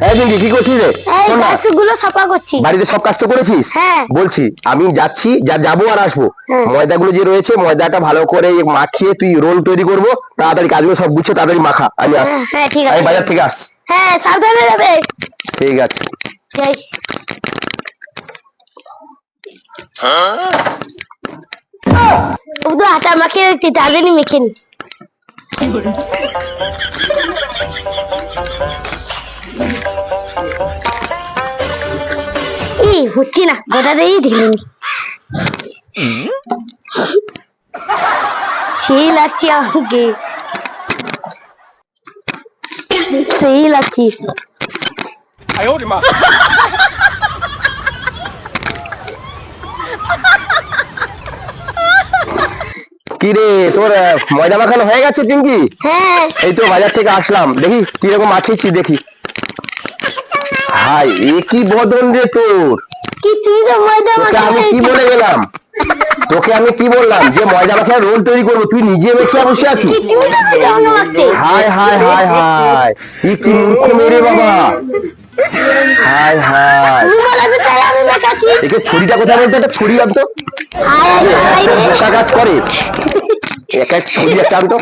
এই দিদি কি করছিস রে? শোন না, গাছগুলো সাফা করছি। বাড়িতে সব কাজ তো করেছিস? হ্যাঁ। বলছি আমি যাচ্ছি যা যাব আর আসব। হ্যাঁ। ময়দাগুলো যে রয়েছে ময়দাটা ভালো করে মাখিয়ে তুই রোল তৈরি করব। তাড়াতাড়ি কাজগুলো সব গুছিয়ে তাড়াতাড়ি মাখা। আমি আসছি। হ্যাঁ, হ্যাঁ, ঠিক আছে। বাজার থেকে আসছি। হ্যাঁ সাবধানে যাবে। ঠিক আছে। যাই। শুধু আটা মাখিয়ে রাখছি তাড়াতাড়ি মেখে নি। হচ্ছে না গোটা দিয়েই ঢেলে নি সেই লাগছে আমাকে সেই লাগছে কি রে তোর ময়দা মাখানো হয়ে গেছে পিঙ্কি হ্যাঁ এই তো বাজার থেকে আসলাম দেখি কীরকম মাখিয়েছি দেখি হাই এ কি বদন রে তোর? তুই তোকে আমি কি বলে গেলাম? তোকে আমি কি বললাম? যে ময়দা মাখিয়ে রোল তৈরি করব তুই নিজে বসে বসে আছিস? কি তুই তো ময়দা মাখতে হায় হায় হায় হায় কি মূর্খ মেরে বাবা? হায় হায় তাই একে ছড়িটা কোথায় বলতো? একটা ছড়ি আনতো। কাজ করে। এক এক ছড়ি একটা আনতো।